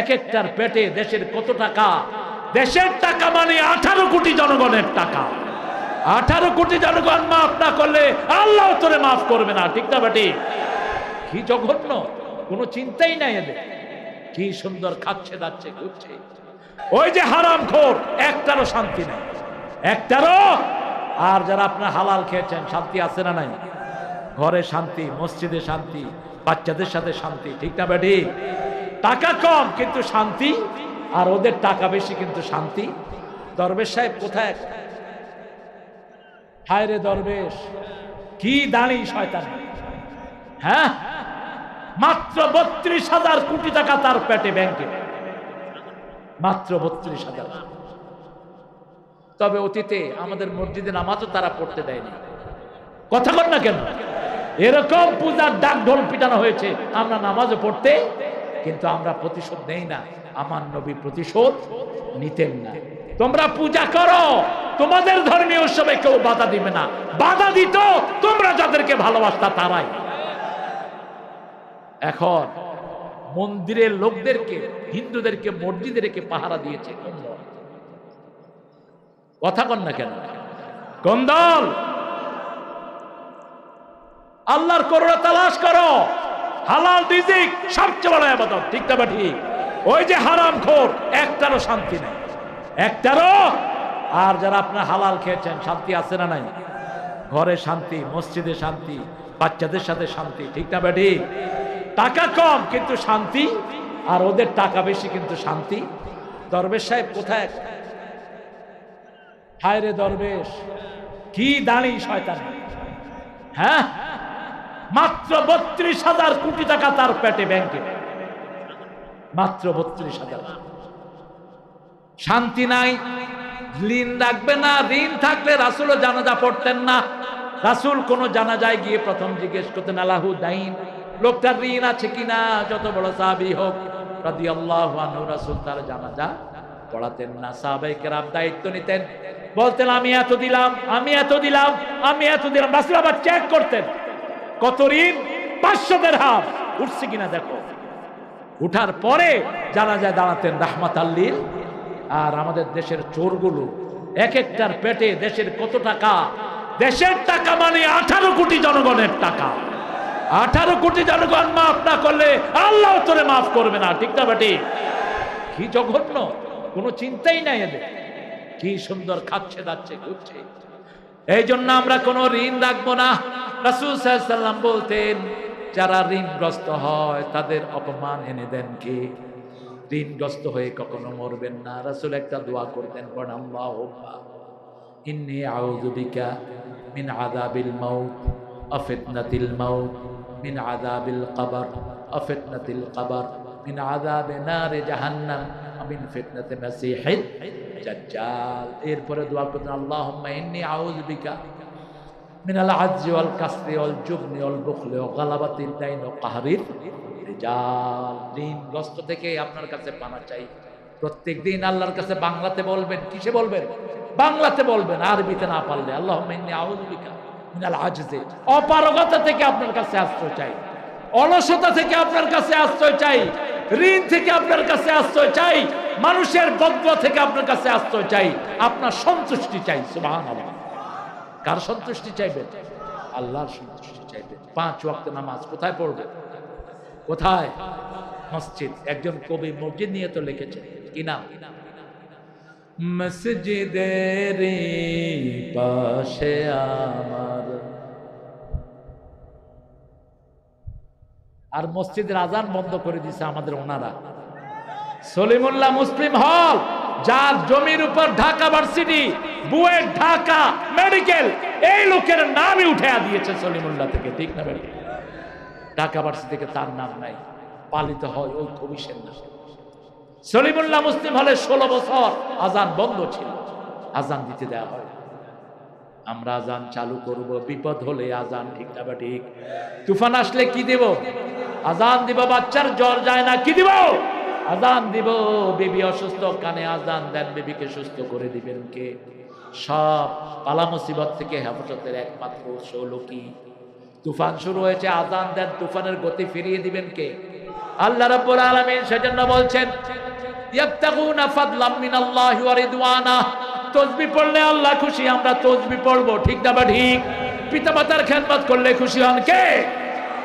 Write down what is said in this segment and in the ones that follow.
এক একটার পেটে দেশের কত টাকা? দেশের টাকা মানে আঠারো কোটি জনগণের টাকা। আঠারো কোটি জনগণ মাফ না করলে আল্লাহ তোরে মাফ করবে না, ঠিক না বেটি? কি জঘন্য, কোনো চিন্তাই নাই এদের। কি সুন্দর খাচ্ছে, দাচ্ছে, ঘুরছে। ওই যে হারাম খোর, একটারও শান্তি নাই। একটারও, আর যারা আপনার হালাল খেয়েছেন, শান্তি আছে না নাই? ঘরে শান্তি, মসজিদে শান্তি, বাচ্চাদের সাথে শান্তি, ঠিক না বেটি? টাকা কম কিন্তু শান্তি, আর ওদের টাকা বেশি কিন্তু শান্তি। দরবেশ সাহেব কোথায়? হায় রে দরবেশ, কি দাঁড়ি শয়তান। হ্যাঁ? মাত্র বত্রিশ হাজার কোটি টাকা তার পেটে ব্যাংকে। মাত্র বত্রিশ হাজার। তবে অতীতে আমাদের মসজিদে নামাজও তারা পড়তে দেয়নি। কথা বল না কেন? এরকম পূজার ডাক ঢোল পিটানো হয়েছে, আমরা নামাজও পড়তে কিন্তু আমরা প্রতিশোধ নেই না। আমার নবী প্রতিশোধ নিতেন না। তোমরা পূজা করো। তোমাদের ধর্মীয় উৎসবে কেউ বাধা দিবে না। বাধা দিত, তোমরা যাদেরকে ভালোবাসতা তারাই। এখন মন্দিরের লোকদেরকে, হিন্দুদেরকে মসজিদে রেখে পাহারা দিয়েছে? কথা কন না কেন? কোন দল আল্লাহর করোনা তালাশ করো। হালাল রিজিক সবচেয়ে বড় আবাদত, ঠিক না ঠিক? ওই যে হারাম খোর, একটারও শান্তি নেই। একটারও? আর যারা আপনার হালাল খেয়েছেন, শান্তি আছে না নাই? ঘরে শান্তি, মসজিদে শান্তি, বাচ্চাদের সাথে শান্তি, ঠিক না বেটি টাকা কম কিন্তু শান্তি, আর ওদের টাকা বেশি কিন্তু শান্তি। দরবেশ সাহেব কোথায়? হায় রে দরবেশ, কি দাঁড়ি শয়তান? হ্যাঁ? মাত্র বত্রিশ হাজার কোটি টাকা তার পেটে ব্যাংকে। মাত্র বত্রিশ হাজার। শান্তি নাই, ঋণ রাখবে না, ঋণ থাকলে রাসুলও জানাজা পড়তেন না। রাসুল কোন জানাজায় গিয়ে প্রথম জিজ্ঞেস করতেন, আলাহু দাইন লোকটার ঋণ আছে কিনা? যত বড় সাহাবি হোক। রাসুল তার জানাজা পড়াতেন না। সাহাবাই কেরাম দায়িত্ব নিতেন। বলতেন, আমি এত দিলাম, আমি এত দিলাম, আমি এত দিলাম। রাসুল আবার চেক করতেন। কত ঋণ? পাঁচশো দেড়হাম উঠছে কিনা দেখো। উঠার পরে জানা যায় দাঁড়াতেন রাহমাত আল্লিল। আর আমাদের দেশের চোরগুলো এক একটার পেটে দেশের কত টাকা? দেশের টাকা মানে আঠারো কোটি জনগণের টাকা। আঠারো কোটি জনগণ মাফ না করলে আল্লাহ তোরে মাফ করবে না। ঠিক না বেটি? কি জঘন্য। কোনো চিন্তাই নাই এদের। কি সুন্দর খাচ্ছে, দাচ্ছে, ঘুরছে। এই জন্য আমরা কোনো ঋণ রাখব না। রাসুল সাল্লাম বলতেন, যারা ঋণগ্রস্ত হয়, তাদের অপমান এনে দেন কে? ঋণগ্রস্ত হয়ে কখনো মরবেন না। রাসুল একটা দোয়া করতেন আল্লাহুম্মা ইন্নী আউযু বিকা মিন আযাবিল মাউত আফিতনাতিল মাউত, মিন আযাবিল কবর আফিতনাতিল কবর, মিন আযাবি নারে জাহান্নাম মিন ফিতনাতি মাসিহিদ দাজ্জাল। এরপরে দোয়া করতেন আল্লাহ এমনি আউজ বিকা মিনাল আজি অল কাসরি অল জুগনি অল বুখলে ও গালাবাতির দাইন ও কাহারির রেজাল। ঋণগ্রস্ত থেকে আপনার কাছে পানা চাই। প্রত্যেক দিন আল্লাহর কাছে বাংলাতে বলবেন, কিসে বলবেন? বাংলাতে বলবেন, আরবিতে না পারলে। আল্লাহ মেহনি আউজবিকা মিনাল আজে অপারগতা থেকে আপনার কাছে আশ্রয় চাই। অলসতা থেকে আপনার কাছে আশ্রয় চাই। ঋণ থেকে আপনার কাছে আশ্রয় চাই, মানুষের বদ্ধ থেকে আপনার কাছে আশ্রয় চাই, আপনার সন্তুষ্টি চাই, সুবহানাল্লাহ। কার সন্তুষ্টি চাইবেন আল্লাহর সন্তুষ্টি চাইবেন পাঁচ ওয়াক্ত নামাজ কোথায় পড়বে? কোথায়? মসজিদ। একজন কবি মসজিদ নিয়ে তো লিখেছে। কি নাম? মসজিদের পাশে আমার আর মসজিদের আজান বন্ধ করে দিছে আমাদের ওনারা। সলিমুল্লাহ মুসলিম হল, যার জমির উপর ঢাকা ভার্সিটি, বুয়েট ঢাকা মেডিকেল, এই লোকের নামই উঠে দিয়েছে সলিমুল্লাহ থেকে, ঠিক না ঢাকা ভার্সিটি থেকে তার নাম নাই, পালিত হয় ওই কমিশন সলিমুল্লাহ মুসলিম হলে ষোলো বছর আজান বন্ধ ছিল, আজান দিতে দেওয়া হয়। আমরা আজান চালু করব, বিপদ হলে আজান, ঠিক না বা ঠিক তুফান আসলে কি দেব? আজান দিব, বাচ্চার জ্বর যায় না, কি দিব? আজান দিব, বেবি অসুস্থ, কানে আজান দেন, বেবিকে সুস্থ করে দিবেন কে? সব পালা মুসিবত থেকে হেফাজতের একমাত্র উৎস কি তুফান শুরু হয়েছে, আজান দেন, তুফানের গতি ফিরিয়ে দিবেন কে? আল্লাহ রাব্বুল আলামিন সেজন্য বলছেন, ইয়াবতাগুনা ফাদলাম মিনাল্লাহি ওয়া রিদওয়ানা। তসবিহ পড়লে আল্লাহ খুশি, আমরা তসবিহ পড়ব, ঠিক না বা ঠিক? পিতামাতার খেদমত করলে খুশি হন কে?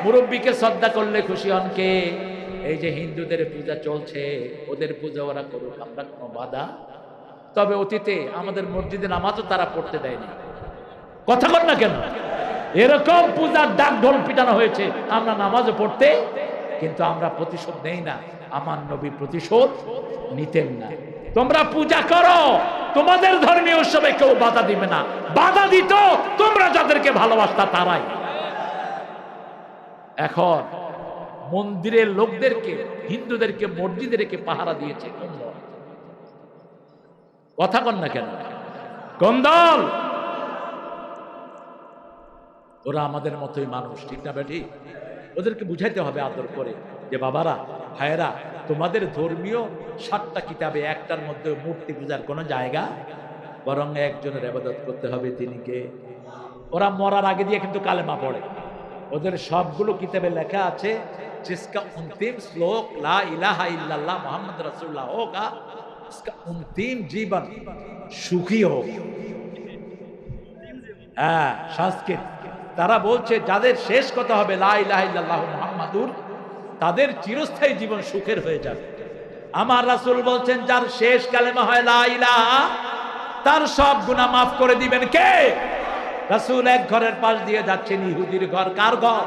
মুরব্বীকে শ্রদ্ধা করলে খুশি হন কে? এই যে হিন্দুদের পূজা চলছে, ওদের পূজা ওরা করুক, আমরা কোনো বাধা। তবে অতীতে আমাদের মসজিদে নামাজও তারা পড়তে দেয়নি। কথা বল না কেন? এরকম পূজার ডাক ঢোল পিটানো হয়েছে, আমরা নামাজও পড়তে, কিন্তু আমরা প্রতিশোধ নেই না। আমার নবী প্রতিশোধ নিতেন না। তোমরা পূজা করো, তোমাদের ধর্মীয় উৎসবে কেউ বাধা দিবে না। বাধা দিত তোমরা যাদেরকে ভালোবাসতা তারাই। এখন মন্দিরের লোকদেরকে, হিন্দুদেরকে মসজিদে রেখে পাহারা দিয়েছে? কথা কন না কেন? কোন দল ওরা আমাদের মতোই মানুষ, ঠিক না বেঠি ওদেরকে বুঝাইতে হবে আদর করে যে, বাবারা, ভাইয়েরা, তোমাদের ধর্মীয় সাতটা কিতাবে একটার মধ্যে মূর্তি পূজার কোনো জায়গা? বরং একজনের আবাদত করতে হবে, তিনি কে? ওরা মরার আগে দিয়ে কিন্তু কালেমা পড়ে। ওদের সবগুলো কিতাবে লেখা আছে जिसका अंतिम श्लोक ला इलाहा इल्लल्लाह मोहम्मद रसूलुल्लाह होगा उसका अंतिम जीवन सुखी होगा হ্যাঁ সংস্কৃত তারা বলছে যাদের শেষ কথা হবে লা ইলাহা ইল্লাল্লাহু মুহাম্মাদুর তাদের চিরস্থায়ী জীবন সুখের হয়ে যাবে আমার রাসূল বলছেন যার শেষ কালেমা হয় লা ইলাহা তার সব গুনাহ মাফ করে দিবেন কে রাসূল এক ঘরের পাশ দিয়ে যাচ্ছেন ইহুদির ঘর। কার ঘর?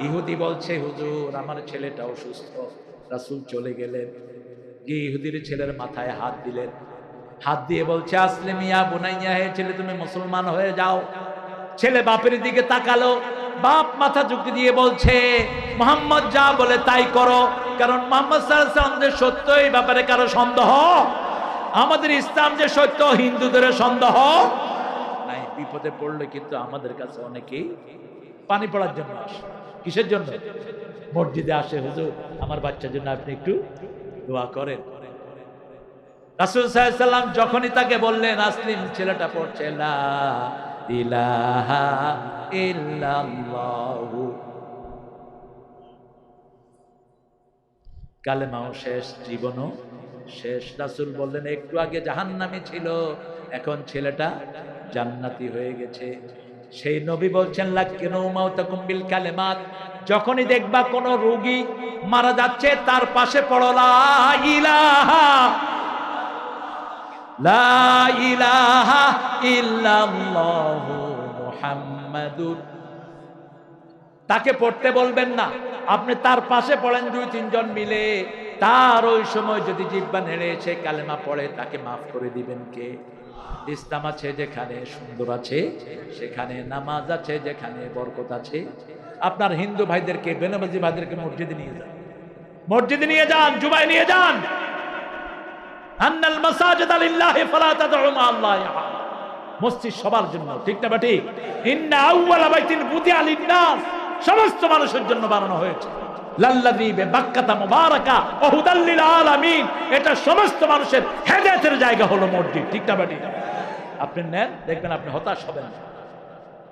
ইহুদি বলছে, হুজুর, আমার ছেলেটা অসুস্থ। রাসূল চলে গেলেন। গিয়ে ইহুদির ছেলের মাথায় হাত দিলেন। হাত দিয়ে বলছে আসলে মিয়া বুনাইয়া হে ছেলে, তুমি মুসলমান হয়ে যাও। ছেলে বাপের দিকে তাকালো। বাপ মাথা ঝুঁকি দিয়ে বলছে, মোহাম্মদ, যা বলে তাই করো। কারণ মোহাম্মদ সাল্লাম যে সত্য, এই ব্যাপারে কারও সন্দেহ? আমাদের ইসলাম যে সত্য, হিন্দুদের সন্দেহ? নাই, বিপদে পড়লে কিন্তু আমাদের কাছে অনেকেই পানি পড়ার জন্য আসে। কিসের জন্য? মসজিদে আসে, হুজুর, আমার বাচ্চার জন্য আপনি একটু দোয়া করেন। রাসুল সাল্লাম যখনই তাকে বললেন, আসলিম ছেলেটা পড়ছে, লা ইলাহা ইল্লাল্লাহু। কালেমাও শেষ, জীবনও শেষ। রাসুল বললেন, একটু আগে জাহান্নামি ছিল, এখন ছেলেটা জান্নাতি হয়ে গেছে। সেই নবী বলছেন বিল কালেমাত। যখনই দেখবা কোন রোগী মারা যাচ্ছে, তার পাশে পড়ো ইলাহা ইলাহা ইল্লাল্লাহু মুহাম্মাদুর তাকে পড়তে বলবেন না। আপনি তার পাশে পড়েন দুই, তিনজন মিলে। তার ওই সময় যদি জিব্বা নেড়ে সে কালেমা পড়ে, তাকে মাফ করে দিবেন কে? ইসলাম আছে যেখানে সুন্দর আছে, সেখানে নামাজ আছে, যেখানে বরকত আছে। আপনার হিন্দু ভাইদেরকে, বেনামাজি ভাইদেরকে মসজিদে নিয়ে যান। মসজিদে নিয়ে যান, জুমায় নিয়ে যান। মানুষের জন্য বানানো হয়েছে। এটা সমস্ত মানুষের হেদায়েতের জায়গা হলো মসজিদ, ঠিক না ঠিক আপনি নেন, দেখবেন আপনি হতাশ হবেন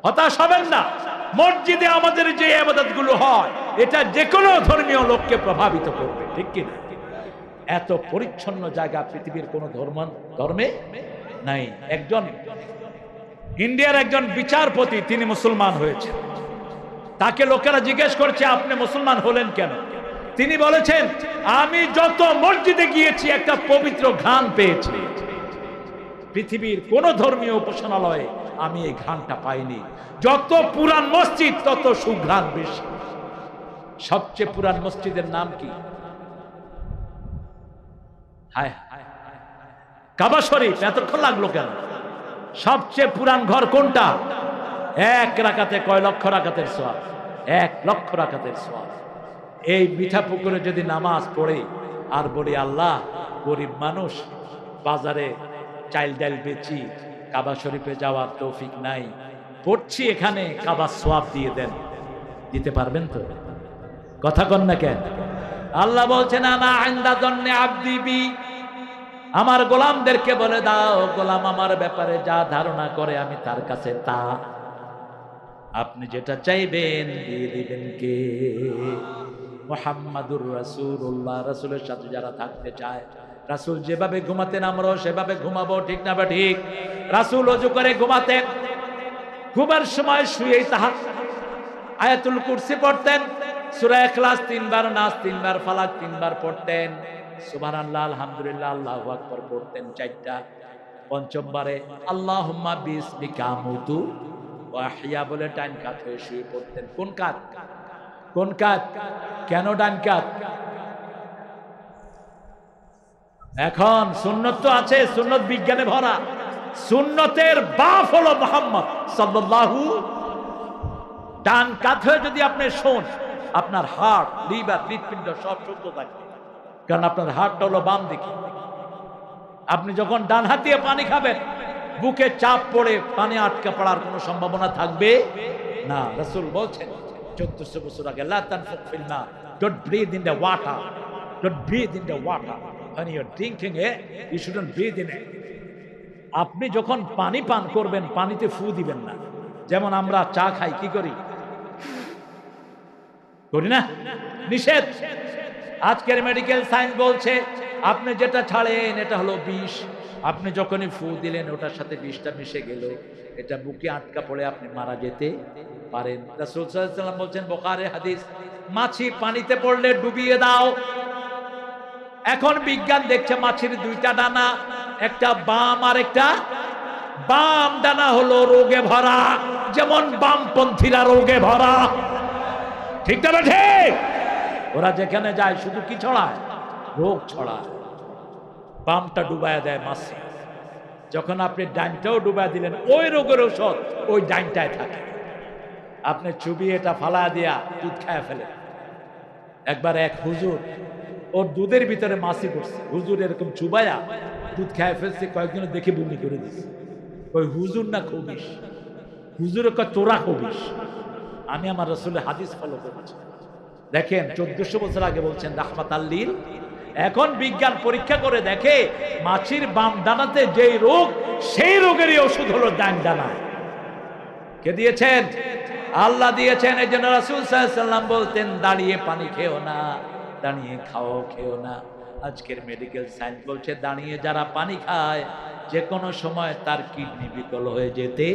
হতাশ হবেন না। মসজিদে আমাদের যে আবাদতগুলো হয়, এটা যে কোনো ধর্মীয় লোককে প্রভাবিত করবে, ঠিক কি? এত পরিচ্ছন্ন জায়গা পৃথিবীর কোন ধর্ম, ধর্মে নাই। একজন ইন্ডিয়ার একজন বিচারপতি, তিনি মুসলমান হয়েছে তাকে লোকেরা জিজ্ঞেস করছে, আপনি মুসলমান হলেন কেন? তিনি বলেছেন, আমি যত মসজিদে গিয়েছি, একটা পবিত্র ঘ্রাণ পেয়েছি। পৃথিবীর কোন ধর্মীয় উপাসনালয়ে আমি এই ঘ্রাণটা পাইনি। যত পুরান মসজিদ, তত সুঘ্রাণ বেশি। সবচেয়ে পুরান মসজিদের নাম কি? হায় কাবা শরীফ, এতক্ষণ লাগল কেন? সবচেয়ে পুরান ঘর কোনটা? এক রাকাতে কয় লক্ষ রাকাতের সোয়াব? এক লক্ষ রাকাতের সোয়াব। এই মিঠা পুকুরে যদি নামাজ পড়ে, আর বলি, আল্লাহ, গরিব মানুষ, বাজারে চাইল ডাইল বেচি, কাবা শরীফে যাওয়ার তৌফিক নাই, পড়ছি এখানে, কাবা সোয়াব দিয়ে দেন। দিতে পারবেন তো? কথা কন না কেন? আল্লাহ বলছেন আনা আইন্দা জন্যে আবদিবি আমার গোলামদেরকে বলে দাও, গোলাম আমার ব্যাপারে যা ধারণা করে, আমি তার কাছে তা। আপনি যেটা চাইবেন, দিয়ে দিবেন কে? মোহাম্মদুর রাসূলুল্লাহ, রাসূলের সাথে যারা থাকতে চায়, রাসূল যেভাবে ঘুমাতেন আমরাও সেভাবে ঘুমাবো, ঠিক না বা ঠিক? রাসুল অজু করে ঘুমাতেন, ঘুমার সময় শুয়েই তাহার আয়াতুল কুরসি পড়তেন, সূরা ইখলাস তিনবার, নাস তিনবার, ফালাক তিনবার পড়তেন। সুবহানাল্লাহ, আলহামদুলিল্লাহ, আল্লাহু আকবার পড়তেন চারটা পঞ্চমবারে আল্লাহুম্মা বিসমিকা মুতু ওয়া আহইয়া বলে ডান কাত হয়ে শুয়ে পড়তেন। কোন কাত? কোন কাত? কেন ডান কাত? এখন সুন্নত তো আছে, সুন্নত বিজ্ঞানে ভরা। সুন্নতের বাপ হলো মোহাম্মদ সাল্লাল্লাহু ডান কাত হয়ে যদি আপনি শোন, আপনার হার্ট লিভার, হৃৎপিণ্ড সব সুস্থ থাকবে কারণ আপনার হার্টটা হলো বাম দিকে। আপনি যখন ডান হাত দিয়ে পানি খাবেন, বুকে চাপ পড়ে পানি আটকে পড়ার কোনো সম্ভাবনা থাকবে না। রসুল বলছেন চোদ্দশো বছর আগে না don't breathe in the water don't breathe in the water when you're it. আপনি যখন পানি পান করবেন, পানিতে ফু দিবেন না। যেমন আমরা চা খাই, কি করি? করি না? নিষেধ। আজকের মেডিকেল সায়েন্স বলছে, আপনি যেটা ছাড়েন, এটা হলো বিষ। আপনি যখনই ফু দিলেন, ওটার সাথে বিষটা মিশে গেল। এটা বুকে আটকা পড়ে আপনি মারা যেতে পারেন। রাসূল বলছেন, বোখারে হাদিস, মাছি পানিতে পড়লে ডুবিয়ে দাও। এখন বিজ্ঞান দেখছে মাছের দুইটা ডানা, একটা বাম আর একটা বাম ডানা হলো রোগে ভরা, যেমন বামপন্থীরা রোগে ভরা। ঠিক না ঠিক? ওরা যেখানে যায় শুধু কি ছড়ায়? রোগ ছড়ায়। বামটা ডুবায় দেয় মাছে। যখন আপনি ডাইনটাও ডুবায় দিলেন, ওই রোগের ঔষধ ওই ডাইনটায় থাকে। আপনি চুবি এটা ফালা দিয়া দুধ খায় ফেলে। একবার এক হুজুর, ওর দুধের ভিতরে মাছি করছে হুজুর এরকম চুবায়া দুধ খায় ফেলছে কয়েকজন দেখে বমি করে দিচ্ছে ওই হুজুর না খবিস হুজুর তোরা খবিস আমি আমার রসুলের হাদিস ফলো করেছি। দেখেন, চোদ্দশো বছর আগে বলছেন, রাহমাত আল্লিল এখন বিজ্ঞান পরীক্ষা করে দেখে, মাছির বাম ডানাতে যেই রোগ, সেই রোগেরই ওষুধ হলো ডান ডানা। কে দিয়েছেন? আল্লাহ দিয়েছেন, এই জন্য রাসুল সাল্লাম বলতেন, দাঁড়িয়ে পানি খেও না, দাঁড়িয়ে খাও খেও না। আজকের মেডিকেল সায়েন্স বলছে, দাঁড়িয়ে যারা পানি খায় যে কোনো সময় তার কিডনি বিকল হয়ে যেতে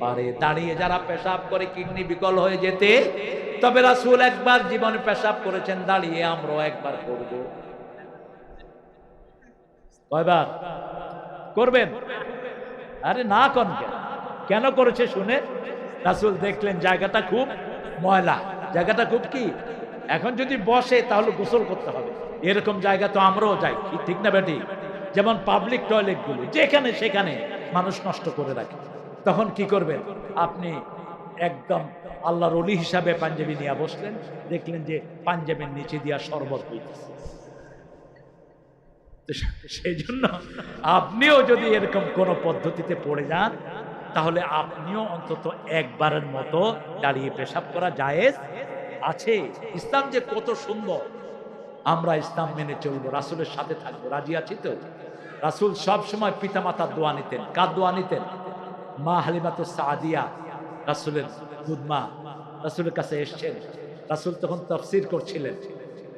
পারে। দাঁড়িয়ে যারা পেশাব করে কিডনি বিকল হয়ে যেতে, তবে রাসুল একবার জীবনে পেশাব করেছেন, দাঁড়িয়ে আমরাও একবার করব। কয়বার? করবেন? আরে না কন কেন? কেন করেছে শুনে রাসুল দেখলেন জায়গাটা খুব ময়লা। জায়গাটা খুব কি? এখন যদি বসে তাহলে গোসল করতে হবে। এরকম জায়গা তো আমরাও যাই ঠিক না বেটি? যেমন পাবলিক টয়লেটগুলো যেখানে সেখানে মানুষ নষ্ট করে রাখে। তখন কি করবেন? আপনি একদম আল্লাহর অলি হিসাবে পাঞ্জাবি নিয়ে বসলেন, দেখলেন যে পাঞ্জাবের নিচে দিয়া শরবত হইতেছে। সেই জন্য আপনিও যদি এরকম কোনো পদ্ধতিতে পড়ে যান তাহলে আপনিও অন্তত একবারের মতো দাঁড়িয়ে পেশাব করা জায়েজ আছে। ইসলাম যে কত সুন্দর। আমরা ইসলাম মেনে চলবো, রাসুলের সাথে থাকব। রাজি আছি তো? রাসুল সব সময় পিতা মাতার দোয়া নিতেন। কার দোয়া নিতেন? মা হালিমাত সাদিয়া, রাসুলের দুধমা রাসুলের কাছে এসছেন। রাসুল তখন তফসির করছিলেন।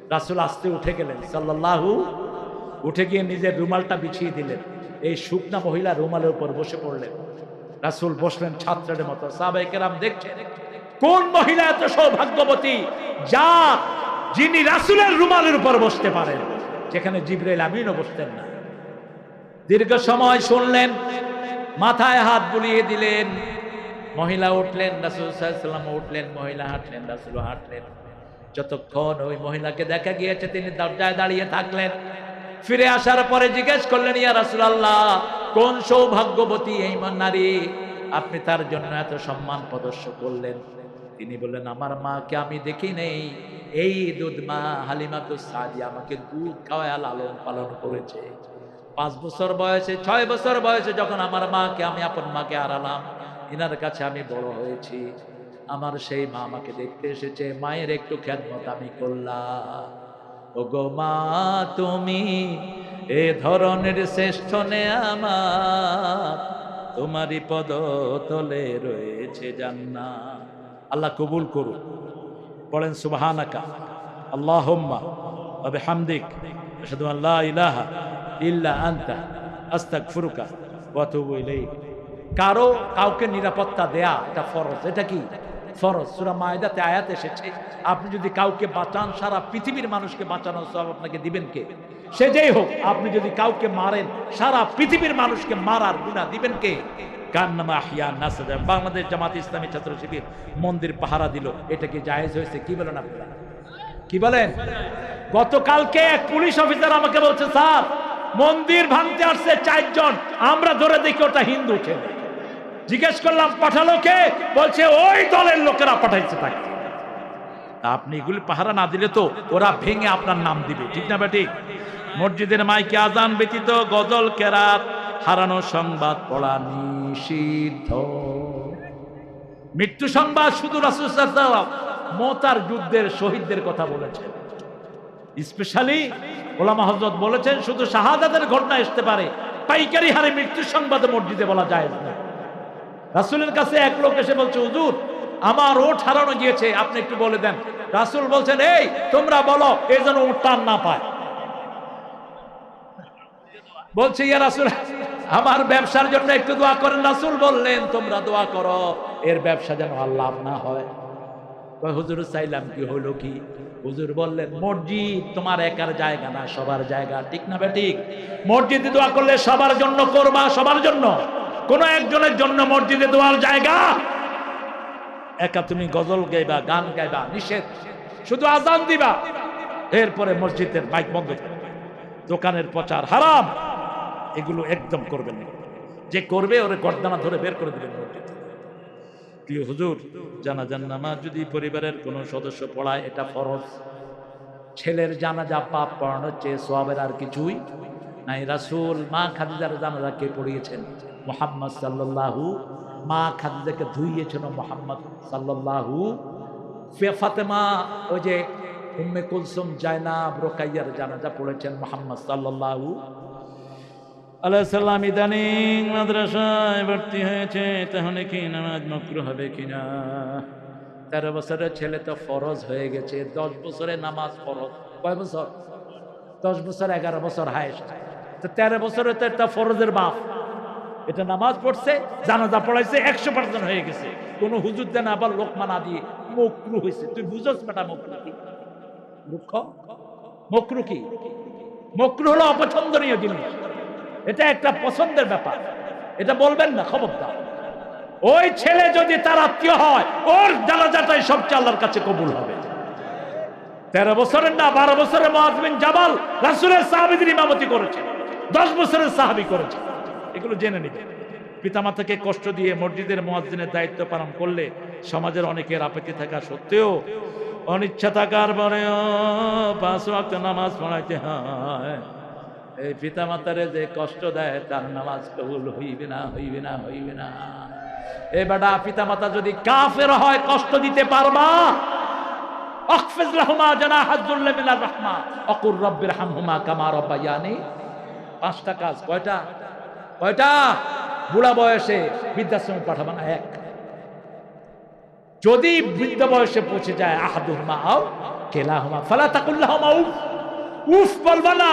রাসুল আসতে উঠে গেলেন সাল্লাহু উঠে গিয়ে নিজের রুমালটা বিছিয়ে দিলেন। এই শুকনা মহিলা রুমালের উপর বসে পড়লেন। রাসুল বসলেন ছাত্রের মতো। সাবেকেরাম দেখছেন, কোন মহিলা এত সৌভাগ্যবতী? যা যিনি রাসুলের রুমালের উপর বসতে পারেন, যেখানে জিব্রাইল আমিনও বসতেন না। দীর্ঘ সময় শুনলেন, মাথায় হাত বুলিয়ে দিলেন, মহিলা উঠলেন, রাসুল উঠলেন, মহিলা হাঁটলেন, রাসুল হাঁটলেন। যতক্ষণ ওই মহিলাকে দেখা গিয়েছে, তিনি দরজায় দাঁড়িয়ে থাকলেন। ফিরে আসার পরে জিজ্ঞেস করলেন, ইয়া রাসুল আল্লাহ কোন সৌভাগ্যবতী এই নারী? আপনি তার জন্য এত সম্মান প্রদর্শ করলেন। তিনি বললেন, আমার মাকে আমি দেখি নেই। এই দুধ মা হালিমা তো সাজি আমাকে দুধ খাওয়ায় লালন পালন করেছে। পাঁচ বছর বয়সে, ছয় বছর বয়সে যখন আমার মাকে আমি আপন মাকে হারালাম, ইনার কাছে আমি বড় হয়েছি। আমার সেই মা আমাকে দেখতে এসেছে, মায়ের একটু খেদমত আমি করলাম। ও গো মা, তুমি এ ধরনের শ্রেষ্ঠ নে আমার তোমারই পদ তলে রয়েছে জান্না আল্লাহ কবুল করুন বলেন সুবহানাকা। আল্লাহুম্মা ওয়া বিহামদিক। আশহাদু আন লা ইলাহা ইল্লা আনতা। আস্তাগফিরুকা ওয়া আতুবু ইলাইক। কারও কাউকে নিরাপত্তা দেয়া এটা ফরজ। এটা কি? ফরজ। সূরা মায়দাতে আয়াত এসেছে। আপনি যদি কাউকে বাঁচান, সারা পৃথিবীর মানুষকে বাঁচানোর সব আপনাকে দিবেন কে? সে যেই হোক, আপনি যদি কাউকে মারেন, সারা পৃথিবীর মানুষকে মারার গুণা দিবেন কে? বাংলাদেশ জামাত ইসলামী ছাত্র শিবির মন্দির পাহারা দিল। এটা কি জায়েজ হয়েছে? কি বলেন আপনারা? কি বলেন? গতকালকে এক পুলিশ অফিসার আমাকে বলছে, স্যার, মন্দির ভাঙতে আসছে চারজন। আমরা ধরে দেখি ওটা হিন্দু ছেলে। জিজ্ঞেস করলাম, পাঠালো কে? বলছে, ওই দলের লোকেরা পাঠাইছে তাকে। আপনি এগুলি পাহারা না দিলে তো ওরা ভেঙে আপনার নাম দিবে। ঠিক না বেটি? মসজিদের মাইকে আজান ব্যতীত গজল, কেরাত, হারানো সংবাদ পড়া নিষিদ্ধ। মৃত্যু সংবাদ শুধু রাসুল মোতার যুদ্ধের শহীদদের কথা বলেছেন। স্পেশালি ওলামা হজরত বলেছেন, শুধু শাহাদাতের ঘটনা আসতে পারে, পাইকারি হারে মৃত্যু সংবাদ মসজিদে বলা যায় না। রাসুলের কাছে এক লোক এসে বলছে, হুজুর, আমার ওট হারানো গিয়েছে, আপনি একটু বলে দেন। রাসুল বলছেন, এই, তোমরা বলো এই যেন ওট না পায়। বলছে, ইয়া রাসুল, আমার ব্যবসার জন্য একটু দোয়া করেন। রাসুল বললেন, তোমরা দোয়া করো, এর ব্যবসা যেন আল্লাহ না হয়। হুজুর, চাইলাম কি হলো কি? হুজুর বললেন, মসজিদ তোমার একার জায়গা না, সবার জায়গা, ঠিক না ঠিক? মসজিদে দোয়া করলে সবার জন্য করবা, সবার জন্য? কোন একজনের জন্য মসজিদে দোয়ার জায়গা? একা তুমি গজল গাইবা, গান গাইবা, নিষেধ। শুধু আজান দিবা। এরপরে মসজিদের মাইক বন্ধ দোকানের প্রচার হারাম। এগুলো একদম করবেন না। যে করবে, ওরে গর্দানা ধরে বের করে দিবেন মসজিদ। প্রিয় হুজুর জানাজান নামাজ যদি পরিবারের কোনো সদস্য পড়ায়, এটা ফরজ। ছেলের জানাজা পাপ পড়ানো হচ্ছে সোয়াবের আর কিছুই নাই, রাসূল মা খাদিজার জানাজা কে পড়িয়েছেন? মোহাম্মদ সাল্লাল্লাহু, মা খাদিজাকে ধুইয়েছেন মোহাম্মদ সাল্লাল্লাহু। ফে- ফাতেমা, ওই যে উম্মে কুলসুম জায়নাব রোকাইয়ার জানাজা পড়েছেন মোহাম্মদ সাল্লাল্লাহু। আল্লাহ সাল্লাম ইদানিং মাদ্রাসায় ভর্তি হয়েছে, তাহলে কি নামাজ মকরু হবে কিনা? তেরো বছরের ছেলে তো ফরজ হয়ে গেছে, দশ বছরে নামাজ ফরজ। কয় বছর? দশ বছর, এগারো বছর হায়েস্ট। তেরো বছরে তো একটা ফরজের বাপ। এটা নামাজ পড়ছে, জানাজা পড়াইছে, একশো পার্সেন্ট হয়ে গেছে। কোনো হুজুর দেন আবার লোকমা না দিয়ে মকরু হয়েছে। তুই বুঝস বেটা মকরু কি? মূর্খ? মকরু কি? মকরু হলো অপছন্দনীয় জিনিস। এটা একটা পছন্দের ব্যাপার। এটা বলবেন না, খবরদার। ওই ছেলে যদি তার আত্মীয় হয়, ওর জানাজাটাই সবচেয়ে আল্লাহর কাছে কবুল হবে। তেরো বছরের না, বারো বছরের মহাজমিন জামাল রাসুলের সাহাবিদের ইমামতি করেছে। দশ বছরের সাহাবি করেছে। এগুলো জেনে নিবে। পিতামাতাকে কষ্ট দিয়ে মসজিদের মহাজিনের দায়িত্ব পালন করলে সমাজের অনেকের আপত্তি থাকা সত্ত্বেও অনিচ্ছা থাকার ওয়াক্ত নামাজ পড়াইতে হয়। এই পিতা মাতারে যে কষ্ট দেয়, তার নামাজ কবুল হইবে না হইবে না হইবে না। এ বেটা পিতা মাতা যদি কাফের হয়, কষ্ট দিতে পারবা? অখফিজ লাহুমা জানাহাজ্জুল্লাহ মিনার রাহমা অকুর রব্বির হামহুমা কামা রব্বায়ানি। পাঁচটা কাজ। কয়টা? কয়টা? বুড়া বয়সে বৃদ্ধাশ্রমে পাঠাবা না এক। যদি বৃদ্ধ বয়সে পৌঁছে যায়, আহাদুহমা আও কেলাহুমা, ফালা তাকুল্লাহ উফ। উফ বলবা না।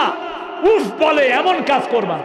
উফ বলে এমন কাজ করবা।